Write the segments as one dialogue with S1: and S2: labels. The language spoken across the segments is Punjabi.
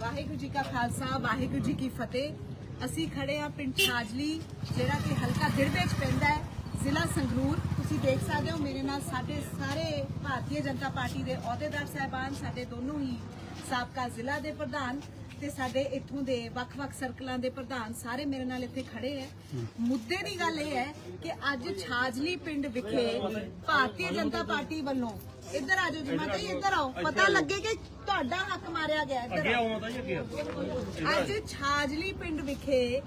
S1: ਵਾਹਿਗੁਰੂ ਜੀ ਕਾ ਖਾਲਸਾ, ਵਾਹਿਗੁਰੂ ਜੀ ਕੀ ਫਤਿਹ। ਅਸੀਂ ਖੜੇ ਆ ਪਿੰਡ ਛਾਜਲੀ ਜਿਹੜਾ ਕਿ ਹਲਕਾ ਦਿੜਬੇ ਚ ਪੈਂਦਾ ਹੈ, ਜ਼ਿਲ੍ਹਾ ਸੰਗਰੂਰ। ਤੁਸੀਂ ਦੇਖ ਸਕਦੇ ਹੋ, ਮੇਰੇ ਨਾਲ ਸਾਡੇ ਸਾਰੇ ਭਾਰਤੀ ਜਨਤਾ ਪਾਰਟੀ ਦੇ ਅਹੁਦੇਦਾਰ ਸਹਿਬਾਨ, ਸਾਡੇ ਦੋਨੋਂ ਹੀ ਸਾਬਕਾ ਜ਼ਿਲ੍ਹਾ ਦੇ ਪ੍ਰਧਾਨ ਤੇ ਸਾਡੇ ਇੱਥੋਂ ਦੇ ਵੱਖ-ਵੱਖ ਸਰਕਲਾਂ ਦੇ ਪ੍ਰਧਾਨ ਸਾਰੇ ਮੇਰੇ ਨਾਲ ਇੱਥੇ ਖੜੇ ਹੈ। ਮੁੱਦੇ ਦੀ ਗੱਲ ਇਹ ਹੈ ਕਿ ਅੱਜ ਛਾਜਲੀ ਪਿੰਡ ਵਿਖੇ ਭਾਰਤੀ ਜਨਤਾ ਪਾਰਟੀ ਵੱਲੋਂ ਇੱਧਰ ਆ ਜਾਓ ਜੀ ਮਾਤਾ ਜੀ ਇੱਧਰ ਆਓ ਪਤਾ ਲੱਗੇ ਕਿ ਤੁਹਾਡਾ ਹੱਕ ਮਾਰਿਆ ਗਿਆ ਇੱਧਰ
S2: ਅੱਗੇ
S1: ਆਓ।
S2: ਮਾਤਾ ਜੀ ਅੱਗੇ ਆਓ।
S1: ਅੱਜ ਛਾਜਲੀ ਪਿੰਡ ਵਿਖੇ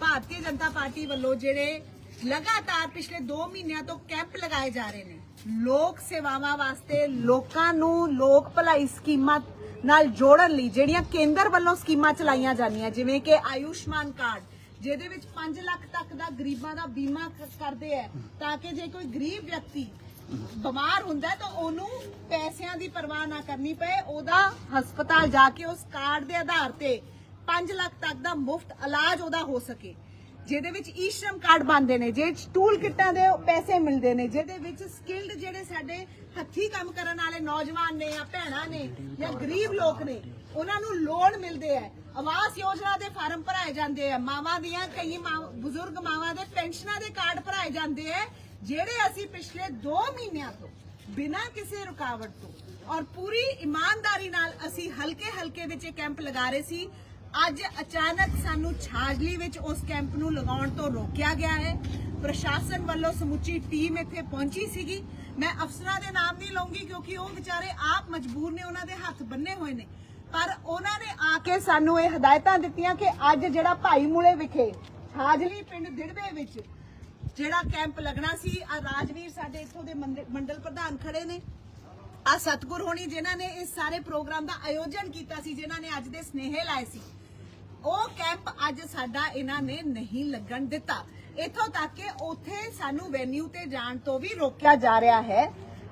S1: ਭਾਰਤੀ ਜਨਤਾ ਪਾਰਟੀ ਵੱਲੋਂ ਜਿਹੜੇ ਲਗਾਤਾਰ ਪਿਛਲੇ 2 ਮਹੀਨਿਆਂ ਤੋਂ ਕੈਂਪ ਲਗਾਏ ਜਾ ਰਹੇ ਨੇ ਲੋਕ ਸੇਵਾਵਾਂ ਵਾਸਤੇ ਲੋਕਾਂ ਨੂੰ ਲੋਕ ਭਲਾਈ ਸਕੀਮਾਂ ਨਾਲ ਜੋੜਨ ਲਈ ਜਿਹੜੀਆਂ ਕੇਂਦਰ ਵੱਲੋਂ ਸਕੀਮਾਂ ਚਲਾਈਆਂ ਜਾਂਦੀਆਂ ਜਿਵੇਂ ਕਿ ਆਯੁਸ਼ਮਾਨ ਕਾਰਡ ਜਿਹਦੇ ਵਿੱਚ 5 ਲੱਖ ਤੱਕ ਦਾ ਗਰੀਬਾਂ ਦਾ ਬੀਮਾ ਕ- ਕਰਦੇ ਆ ਤਾਂ ਕਿ ਜੇ ਕੋਈ ਗਰੀਬ ਵਿਅਕਤੀ ਬਿਮਾਰ ਹੁੰਦਾ ਹੈ ਤਾਂ ਉਹਨੂੰ ਪੈਸਿਆਂ ਦੀ ਪਰਵਾਹ ਨਾ ਕਰਨੀ ਪਏ। ਉਹਦਾ ਹਸਪਤਾਲ ਜਾ ਕੇ ਉਸ ਕਾਰਡ ਦੇ ਆਧਾਰ ਤੇ 5 ਲੱਖ ਤੱਕ ਦਾ ਮੁਫਤ ਇਲਾਜ ਉਹਦਾ ਹੋ ਸਕੇ। ਜਿਹਦੇ ਵਿੱਚ ਈ ਸ਼ਰਮ ਕਾਰਡ ਬਣਦੇ ਨੇ ਜਿਹਦੇ ਵਿੱਚ ਟੂਲ ਕਿੱਟਾਂ ਦੇ ਪੈਸੇ ਮਿਲਦੇ ਨੇ, ਜਿਹਦੇ ਵਿੱਚ ਸਕਿਲਡ ਜਿਹੜੇ ਸਾਡੇ ਹੱਥੀ ਕੰਮ ਕਰਨ ਵਾਲੇ ਨੌਜਵਾਨ ਨੇ ਜਾਂ ਭੈਣਾਂ ਨੇ ਜਾਂ ਗਰੀਬ ਲੋਕ ਨੇ, ਉਹਨਾਂ ਨੂੰ ਲੋਨ ਮਿਲਦੇ ਆ ਆਵਾਸ ਯੋਜਨਾ ਦੇ ਫਾਰਮ ਭਰਾਏ ਜਾਂਦੇ ਆ ਮਾਵਾਂ ਦੀਆਂ ਕਈ ਮਾਂ- ਬਜ਼ੁਰਗ ਮਾਵਾਂ ਦੇ ਪੈਨਸ਼ਨਾਂ ਦੇ ਕਾਰਡ ਭਰਾਏ ਜਾਂਦੇ ਆ ਜਿਹੜੇ ਅਸੀਂ ਪਿਛਲੇ 2 ਮਹੀਨਿਆਂ ਤੋਂ ਬਿਨਾਂ ਕਿਸੇ ਰੁਕਾਵਟ ਤੋਂ ਔਰ ਪੂਰੀ ਇਮਾਨਦਾਰੀ ਨਾਲ ਅਸੀਂ ਹਲਕੇ ਹਲਕੇ ਵਿੱਚ ਇਹ ਕੈਂਪ ਲਗਾ ਰਹੇ ਸੀ, ਅੱਜ ਅਚਾਨਕ ਸਾਨੂੰ ਛਾਜਲੀ ਵਿੱਚ ਉਸ ਕੈਂਪ ਨੂੰ ਲਗਾਉਣ ਤੋਂ ਰੋਕਿਆ ਗਿਆ ਹੈ। ਪ੍ਰਸ਼ਾਸਨ ਵੱਲੋਂ ਸਮੁੱਚੀ ਟੀਮ ਇੱਥੇ ਪਹੁੰਚੀ ਸੀਗੀ। ਮੈਂ ਅਫਸਰਾਂ ਦੇ ਨਾਮ ਨਹੀਂ ਲਵਾਂਗੀ ਕਿਉਂਕਿ ਉਹ ਵਿਚਾਰੇ ਆਪ ਮਜਬੂਰ ਨੇ, ਉਹਨਾਂ ਦੇ ਹੱਥ ਬੰਨੇ ਹੋਏ ਨੇ। ਪਰ ਉਹਨਾਂ ਨੇ ਆ ਕੇ ਸਾਨੂੰ ਇਹ ਹਦਾਇਤਾਂ ਦਿੱਤੀਆਂ ਕਿ ਅੱਜ ਜਿਹੜਾ ਭਾਈ ਮੂਲੇ ਵਿਖੇ ਛਾਜਲੀ ਪਿੰਡ ਦਿੜਬੇ ਵਿੱਚ ਜਿਹੜਾ ਕੈਂਪ ਲੱਗਣਾ ਸੀ ਆ ਰਾਜਵੀਰ ਸਾਡੇ ਇੱਥੋਂ ਦੇ ਮੰਡਲ ਪ੍ਰਧਾਨ ਖੜੇ ਨੇ। ਆ ਸਤਗੁਰ ਹੋਣੀ ਜਿਨ੍ਹਾਂ ਨੇ ਇਸ ਸਾਰੇ ਪ੍ਰੋਗਰਾਮ ਦਾ ਆਯੋਜਨ ਕੀਤਾ ਸੀ, ਜਿਨ੍ਹਾਂ ਨੇ ਅੱਜ ਦੇ ਸਨੇਹੇ ਲਾਏ ਸੀ। ਉਹ ਕੈਂਪ ਅੱਜ ਸਾਡਾ ਇਹਨਾਂ ਨੇ ਨਹੀਂ ਲੱਗਣ ਦਿੱਤਾ। ਇਥੋਂ ਤੱਕ ਕਿ ਉੱਥੇ ਸਾਨੂੰ ਵੈਨਿਊ ਤੇ ਜਾਣ ਤੋਂ ਵੀ ਰੋਕਿਆ ਜਾ ਰਿਹਾ ਹੈ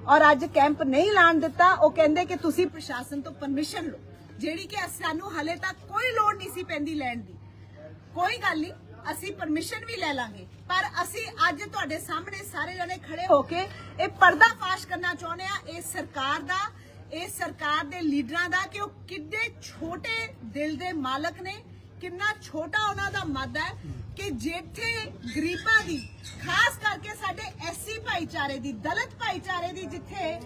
S1: ਔਰ ਅੱਜ ਕੈਂਪ ਨਹੀਂ ਲਾਣ ਦਿੱਤਾ। ਉਹ ਕਹਿੰਦੇ ਕਿ ਤੁਸੀਂ ਪ੍ਰਸ਼ਾਸਨ ਤੋਂ ਪਰਮਿਸ਼ਨ ਲਓ। ਜਿਹੜੀ ਕਿ ਸਾਨੂੰ ਹਲੇ ਤੱਕ ਕੋਈ ਲੋੜ ਨਹੀਂ ਸੀ ਪੈਂਦੀ ਲੈਣ ਦੀ। ਕੋਈ ਗੱਲ ਨਹੀਂ। ਅਸੀਂ ਪਰਮਿਸ਼ਨ ਵੀ ਲੈ ਲਾਂਗੇ। ਪਰ ਅਸੀਂ ਅੱਜ ਤੁਹਾਡੇ ਸਾਹਮਣੇ ਸਾਰੇ ਜਣੇ ਖੜੇ ਹੋ ਕੇ ਇਹ ਪਰਦਾਫਾਸ਼ ਕਰਨਾ ਚਾਹੁੰਦੇ ਆ ਇਸ ਸਰਕਾਰ ਦਾ ਇਸ ਸਰਕਾਰ ਦੇ ਲੀਡਰਾਂ ਦਾ ਕਿ ਉਹ ਕਿੱਡੇ ਛੋਟੇ ਦਿਲ ਦੇ ਮਾਲਕ ਨੇ, ਕਿੰਨਾ ਛੋਟਾ ਉਹਨਾਂ ਦਾ ਮੱਦ ਹੈ ਕਿ ਜਿੱਥੇ ਗਰੀਬਾਂ ਦੀ, ਖਾਸ ਕਰਕੇ ਸਾਡੇ ਐਸਸੀ ਭਾਈਚਾਰੇ ਦੀ, ਦਲਿਤ ਭਾਈਚਾਰੇ ਦੀ ਜਿੱਥੇ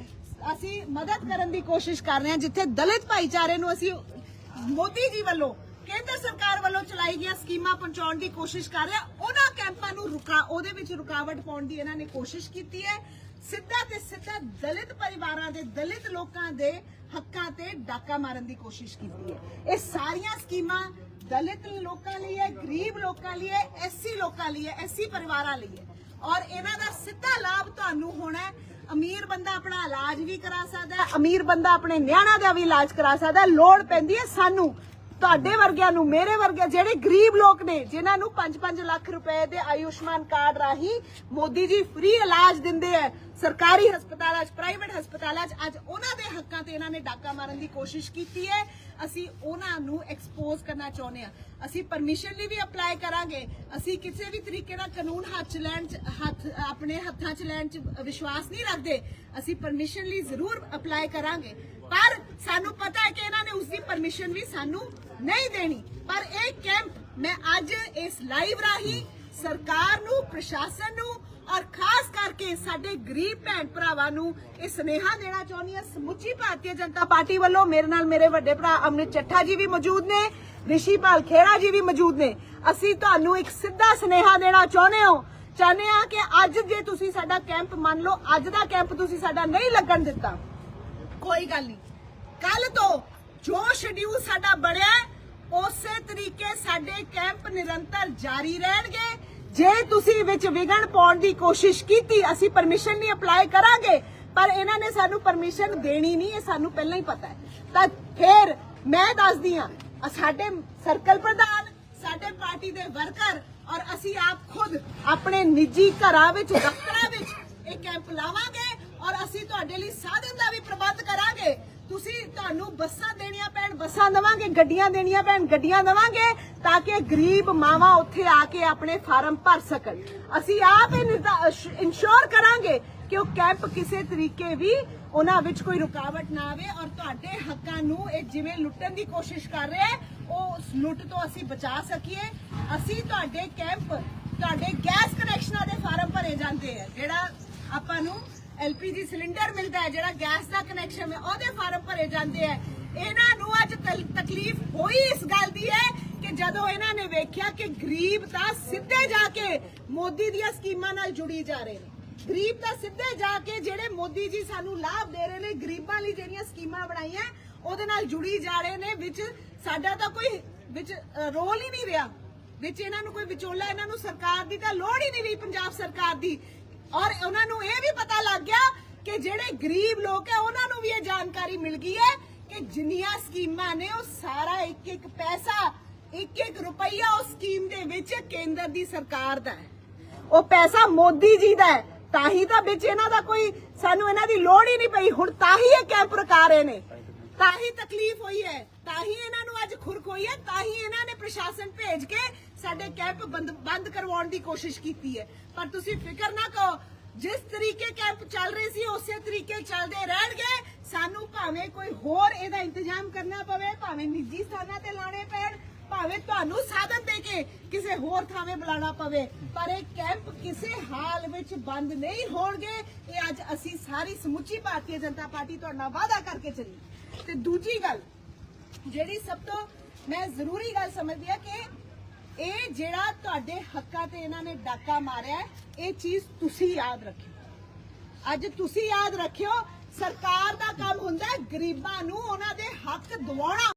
S1: ਅਸੀਂ ਮਦਦ ਕਰਨ ਦੀ ਕੋਸ਼ਿਸ਼ ਕਰ ਰਹੇ ਹਾਂ, ਜਿੱਥੇ ਦਲਿਤ ਭਾਈਚਾਰੇ ਨੂੰ ਅਸੀਂ ਮੋਦੀ ਜੀ ਵੱਲੋਂ ਕੇਂਦਰ ਸਰਕਾਰ ਵੱਲੋਂ ਚਲਾਈ ਗਈਆਂ ਸਕੀਮਾਂ ਪਹੁੰਚਾਉਣ ਦੀ ਕੋਸ਼ਿਸ਼ ਕਰ ਰਿਹਾ। ਉਹਨਾਂ ਕੈਂਪਾਂ ਨੂੰ ਰੁਕਾ ਉਹਦੇ ਵਿੱਚ ਰੁਕਾਵਟ ਪਾਉਣ ਦੀ ਇਹਨਾਂ ਨੇ ਕੋਸ਼ਿਸ਼ ਕੀਤੀ ਹੈ। ਸਿੱਧਾ ਤੇ ਸਿੱਧਾ ਦਲਿਤ ਪਰਿਵਾਰਾਂ ਦੇ ਦਲਿਤ ਲੋਕਾਂ ਦੇ ਹੱਕਾਂ ਤੇ ਡਾਕਾ ਮਾਰਨ ਦੀ ਕੋਸ਼ਿਸ਼ ਕੀਤੀ ਹੈ। ਇਹ ਸਾਰੀਆਂ ਸਕੀਮਾਂ ਦਲਿਤ ਲੋਕਾਂ ਲਈ ਹੈ, ਗਰੀਬ ਲੋਕਾਂ ਲਈ ਹੈ, ਐਸਸੀ ਲੋਕਾਂ ਲਈ ਹੈ, ਐਸਸੀ ਪਰਿਵਾਰਾਂ ਲਈ ਹੈ। ਔਰ ਇਹਨਾਂ ਦਾ ਸਿੱਧਾ ਲਾਭ ਤੁਹਾਨੂੰ ਹੋਣਾ ਹੈ। ਅਮੀਰ ਬੰਦਾ ਆਪਣਾ ਇਲਾਜ ਵੀ ਕਰਾ ਸਕਦਾ ਹੈ, ਅਮੀਰ ਬੰਦਾ ਆਪਣੇ ਨਿਆਣਿਆਂ ਦਾ ਵੀ ਇਲਾਜ ਕਰਾ ਸਕਦਾ ਹੈ। ਲੋੜ ਪੈਂਦੀ ਹੈ ਸਾਨੂੰ ਤੁਹਾਡੇ ਵਰਗਿਆਂ ਨੂੰ, ਮੇਰੇ ਵਰਗੇ ਜਿਹੜੇ ਗਰੀਬ ਲੋਕ ਨੇ, ਜਿਨ੍ਹਾਂ ਨੂੰ 5-5 ਲੱਖ ਰੁਪਏ ਦੇ ਆਯੁਸ਼ਮਾਨ ਕਾਰਡ ਰਾਹੀਂ ਮੋਦੀ ਜੀ ਫ੍ਰੀ ਇਲਾਜ ਦਿੰਦੇ ਆ, ਸਰਕਾਰੀ ਹਸਪਤਾਲਾਂ 'ਚ ਪ੍ਰਾਈਵੇਟ ਹਸਪਤਾਲਾਂ 'ਚ, ਅੱਜ ਉਹਨਾਂ ਦੇ ਹੱਕਾਂ ਤੇ ਇਹਨਾਂ ਨੇ ਡਾਕਾ ਮਾਰਨ ਦੀ ਕੋਸ਼ਿਸ਼ ਕੀਤੀ ਹੈ। ਅਸੀਂ ਉਹਨਾਂ ਨੂੰ ਐਕਸਪੋਜ਼ ਕਰਨਾ ਚਾਹੁੰਦੇ ਆ ਅਸੀਂ ਪਰਮਿਸ਼ਨ ਲਈ ਵੀ ਅਪਲਾਈ ਕਰਾਂਗੇ। ਅਸੀਂ ਕਿਸੇ ਵੀ ਤਰੀਕੇ ਨਾਲ ਕਾਨੂੰਨ ਹੱਥ 'ਚ ਲੈਣ 'ਚ, ਹੱਥ, ਆਪਣੇ ਹੱਥਾਂ 'ਚ ਲੈਣ 'ਚ ਵਿਸ਼ਵਾਸ ਨਹੀਂ ਰੱਖਦੇ। ਅਸੀਂ ਪਰਮਿਸ਼ਨ ਲਈ ਜ਼ਰੂਰ ਅਪਲਾਈ ਕਰਾਂਗੇ। ਪਰ ਸਾਨੂੰ ਪਤਾ ਹੈ ਕਿ ਇਹਨਾਂ ਨੇ ਉਸ ਦੀ ਪਰਮਿਸ਼ਨ ਵੀ ਸਾਨੂੰ ਨਹੀਂ ਦੇਣੀ। ਪਰ ਇਹ ਕੈਂਪ ਮੈਂ ਅੱਜ ਇਸ ਲਾਈਵ ਰਾਹੀਂ ਸਰਕਾਰ ਨੂੰ, ਪ੍ਰਸ਼ਾਸਨ ਨੂੰ ਔਰ ਖਾਸ ਕਰਕੇ ਸਾਡੇ ਗਰੀਬ ਭੈਣ ਭਰਾਵਾਂ ਨੂੰ ਇਹ ਸੁਨੇਹਾ ਦੇਣਾ ਚਾਹੁੰਦੀ ਹਾਂ। ਸਮੁੱਚੀ ਭਾਰਤੀ ਜਨਤਾ ਪਾਰਟੀ ਵੱਲੋਂ ਮੇਰੇ ਨਾਲ ਮੇਰੇ ਵੱਡੇ ਭਰਾ ਅਮਰਿਤ ਚੱਠਾ ਜੀ ਵੀ ਮੌਜੂਦ ਨੇ ਰਿਸ਼ੀਪਾਲ ਖੇੜਾ ਜੀ ਵੀ ਮੌਜੂਦ ਨੇ। ਅਸੀਂ ਤੁਹਾਨੂੰ ਇੱਕ ਸਿੱਧਾ ਸੁਨੇਹਾ ਦੇਣਾ ਚਾਹੁੰਦੇ ਹਾਂ। ਚਾਹੁੰਦੇ ਹਾਂ ਕਿ ਅੱਜ ਜੇ ਤੁਸੀਂ ਸਾਡਾ ਕੈਂਪ ਮੰਨ ਲਓ, ਅੱਜ ਦਾ ਕੈਂਪ ਤੁਸੀਂ ਸਾਡਾ ਨਹੀਂ ਲੱਗਣ ਦਿੱਤਾ। ਕੋਈ ਗੱਲ ਨਹੀਂ। ਕੱਲ ਤੋਂ ਜੋ ਸ਼ਡਿਊਲ ਸਾਡਾ ਬਣਿਆ ਉਸੇ ਤਰੀਕੇ ਸਾਡੇ ਕੈਂਪ ਨਿਰੰਤਰ ਜਾਰੀ ਰਹਿਣਗੇ। ਜੇ ਤੁਸੀਂ ਵਿੱਚ ਵਿਗਣ ਪਾਉਣ ਦੀ ਕੋਸ਼ਿਸ਼ ਕੀਤੀ, ਅਸੀਂ ਪਰਮਿਸ਼ਨ ਨਹੀਂ ਅਪਲਾਈ ਕਰਾਂਗੇ, ਪਰ ਇਹਨਾਂ ਨੇ ਸਾਨੂੰ ਪਰਮਿਸ਼ਨ ਦੇਣੀ ਨਹੀਂ, ਇਹ ਸਾਨੂੰ ਪਹਿਲਾਂ ਹੀ ਪਤਾ ਹੈ। ਤਾਂ ਫਿਰ ਮੈਂ ਦੱਸਦੀ ਹਾਂ ਸਾਡੇ ਸਰਕਲ ਪ੍ਰਧਾਨ, ਸਾਡੇ ਪਾਰਟੀ ਦੇ ਵਰਕਰ ਔਰ ਅਸੀਂ ਆਪ ਖੁਦ ਆਪਣੇ ਨਿੱਜੀ ਘਰਾਂ ਵਿੱਚ, ਦਫ਼ਤਰਾਂ ਵਿੱਚ ਇਹ ਕੈਂਪ ਲਾਵਾਂਗੇ ਔਰ ਅਸੀਂ ਤੁਹਾਡੇ ਲਈ ਸਾਧਨ ਦਾ ਵੀ ਪ੍ਰਬੰਧ ਕਰਾਂਗੇ। ਤੁਸੀਂ ਤੁਹਾਨੂੰ ਬੱਸਾਂ ਦੇਣੀਆਂ ਪੈਣ, ਬੱਸਾਂ ਦੇਵਾਂਗੇ, ਗੱਡੀਆਂ ਦੇਣੀਆਂ ਪੈਣ, ਗੱਡੀਆਂ ਦੇਵਾਂਗੇ ਤਾਂ ਕਿ ਗਰੀਬ ਮਾਵਾਂ ਉੱਥੇ ਆ ਕੇ ਆਪਣੇ ਫਾਰਮ ਭਰ ਸਕਣ। ਅਸੀਂ ਆਪ ਇਹ ਕਰਾਂਗੇ ਕਿ ਉਹ ਕੈਂਪ ਕਿਸੇ ਤਰੀਕੇ ਵੀ ਉਹਨਾਂ ਵਿੱਚ ਕੋਈ ਰੁਕਾਵਟ ਨਾ ਆਵੇ ਔਰ ਤੁਹਾਡੇ ਹੱਕਾਂ ਨੂੰ ਇਹ ਜਿਵੇਂ ਲੁੱਟਣ ਦੀ ਕੋਸ਼ਿਸ਼ ਕਰ ਰਿਹਾ ਹੈ, ਉਹ ਉਸ ਲੁੱਟ ਤੋਂ ਅਸੀਂ ਬਚਾ ਸਕੀਏ। ਅਸੀਂ ਤੁਹਾਡੇ ਕੈਂਪ ਤੁਹਾਡੇ ਗੈਸ ਕਨੈਕਸ਼ਨਾਂ ਦੇ ਫਾਰਮ ਭਰੇ ਜਾਂਦੇ ਆ, ਜਿਹੜਾ ਆਪਾਂ ਨੂੰ ਐਲਪੀਜੀ ਸਿਲੰਡਰ ਮਿਲਦਾ ਹੈ, ਜਿਹੜਾ ਗੈਸ ਦਾ ਕਨੈਕਸ਼ਨ ਹੈ, ਉਹਦੇ ਫਾਰਮ ਭਰੇ ਜਾਂਦੇ ਆ ਇਹਨਾਂ ਨੂੰ ਅੱਜ ਤਕਲੀਫ ਹੋਈ ਇਸ ਗੱਲ ਦੀ ਹੈ ਕਿ ਜਦੋਂ ਇਹਨਾਂ ਨੇ ਵੇਖਿਆ ਕਿ ਗਰੀਬ ਤਾਂ ਸਿੱਧੇ ਜਾ ਕੇ ਮੋਦੀ ਦੀਆਂ ਸਕੀਮਾਂ ਨਾਲ ਜੁੜੀ ਜਾ ਰਹੇ ਨੇ। ਗਰੀਬ ਤਾਂ ਸਿੱਧੇ ਜਾ ਕੇ ਜਿਹੜੇ ਮੋਦੀ ਜੀ ਸਾਨੂੰ ਲਾਭ ਦੇ ਰਹੇ ਨੇ, ਗਰੀਬਾਂ ਲਈ ਜਿਹੜੀਆਂ ਸਕੀਮਾਂ ਬਣਾਈਆਂ, ਉਹਦੇ ਨਾਲ ਜੁੜੀ ਜਾ ਰਹੇ ਨੇ, ਵਿੱਚ ਸਾਡਾ ਤਾਂ ਕੋਈ, ਵਿੱਚ ਰੋਲ ਹੀ ਨਹੀਂ ਰਿਹਾ। ਵਿੱਚ ਇਹਨਾਂ ਨੂੰ ਕੋਈ ਵਿਚੋਲਾ, ਇਹਨਾਂ ਨੂੰ ਸਰਕਾਰ ਦੀ ਤਾਂ ਲੋੜ ਹੀ ਨਹੀਂ ਰਹੀ, ਪੰਜਾਬ ਸਰਕਾਰ ਦੀ। ਔਰ ਉਹਨਾਂ ਨੂੰ ਇਹ ਵੀ ਪਤਾ ਲੱਗ ਗਿਆ ਕਿ ਜਿਹੜੇ ਗਰੀਬ ਲੋਕ ਹੈ, ਉਹਨਾਂ ਨੂੰ ਵੀ ਇਹ ਜਾਣਕਾਰੀ ਮਿਲ ਗਈ ਹੈ ਕਿ ਜਿੰਨੀਆਂ ਸਕੀਮਾਂ ਨੇ ਉਹ ਸਾਰਾ ਇੱਕ ਇੱਕ ਪੈਸਾ ਇੱਕ ਇੱਕ ਰੁਪਈਆ ਉਸ ਸਕੀਮ ਦੇ ਵਿੱਚ ਕੇਂਦਰ ਦੀ ਸਰਕਾਰ ਦਾ ਹੈ। ਉਹ ਪੈਸਾ ਮੋਦੀ ਜੀ ਦਾ ਹੈ, ਤਾਂ ਹੀ ਤਾਂ ਵਿੱਚ ਇਹਨਾਂ ਦਾ ਕੋਈ ਸਾਨੂੰ ਇਹਨਾਂ ਦੀ ਲੋੜ ਹੀ ਨਹੀਂ ਪਈ, ਹੁਣ ਤਾਂ ਹੀ ਇਹ ਕੈਂਪ ਰਕਾ ਰਹੇ ਨੇ। ਤਾਂ ਹੀ ਤਕਲੀਫ ਹੋਈ ਹੈ, ਤਾਂ ਹੀ ਇਹਨਾਂ ਨੂੰ ਅੱਜ ਖੁਰਕ ਹੋਈ ਹੈ, ਤਾਂ ਹੀ ਇਹਨਾਂ ਨੇ ਪ੍ਰਸ਼ਾਸਨ ਭੇਜ ਕੇ ਸਾਡੇ ਕੈਂਪ ਬੰਦ ਕਰਵਾਉਣ ਦੀ ਕੋਸ਼ਿਸ਼ ਕੀਤੀ ਹੈ। ਪਰ ਤੁਸੀਂ ਫਿਕਰ ਨਾ ਕਰੋ, ਜਿਸ ਤਰੀਕੇ ਕੈਂਪ ਚੱਲ ਰਹੇ ਸੀ, ਉਸੇ ਤਰੀਕੇ ਚੱਲਦੇ ਰਹਿਣਗੇ। ਸਾਨੂੰ ਭਾਵੇਂ ਕੋਈ ਹੋਰ ਇਹਦਾ ਇੰਤਜ਼ਾਮ ਕਰਨਾ ਪਵੇ, ਭਾਵੇਂ ਨਿੱਜੀ ਸਥਾਨਾਂ ਤੇ ਲਾਣੇ ਪੈਣ, ਭਾਵੇਂ ਤੁਹਾਨੂੰ ਸਾਧਨ ਦੇ ਕੇ ਕਿਸੇ ਹੋਰ ਥਾਵੇਂ ਬੁਲਾਉਣਾ ਪਵੇ, ਪਰ ਇਹ ਕੈਂਪ ਕਿਸੇ ਹਾਲ ਵਿੱਚ ਬੰਦ ਨਹੀਂ ਹੋਣਗੇ। ਇਹ ਅੱਜ ਅਸੀਂ ਸਾਰੀ ਸਮੁੱਚੀ ਭਾਰਤੀ ਜਨਤਾ ਪਾਰਟੀ ਤੁਹਾਡੇ ਨਾਲ ਵਾਅਦਾ ਕਰਕੇ ਚੱਲੀ ਤੇ ਦੂਜੀ ਗੱਲ, ਜਿਹੜੀ ਸਭ ਤੋਂ ਮੈਂ ਜ਼ਰੂਰੀ ਗੱਲ ਸਮਝਦੀ ਆ ਕਿ ਇਹ ਜਿਹੜਾ ਤੁਹਾਡੇ ਹੱਕਾਂ ਤੇ ਇਹਨਾਂ ਨੇ ਡਾਕਾ ਮਾਰਿਆ ਇਹ ਚੀਜ਼ ਤੁਸੀਂ ਯਾਦ ਰੱਖਿਓ। ਅੱਜ ਤੁਸੀਂ ਯਾਦ ਰੱਖਿਓ, ਸਰਕਾਰ ਦਾ ਕੰਮ ਹੁੰਦਾ ਗਰੀਬਾਂ ਨੂੰ ਉਹਨਾਂ ਦੇ ਹੱਕ ਦਿਵਾਉਣਾ।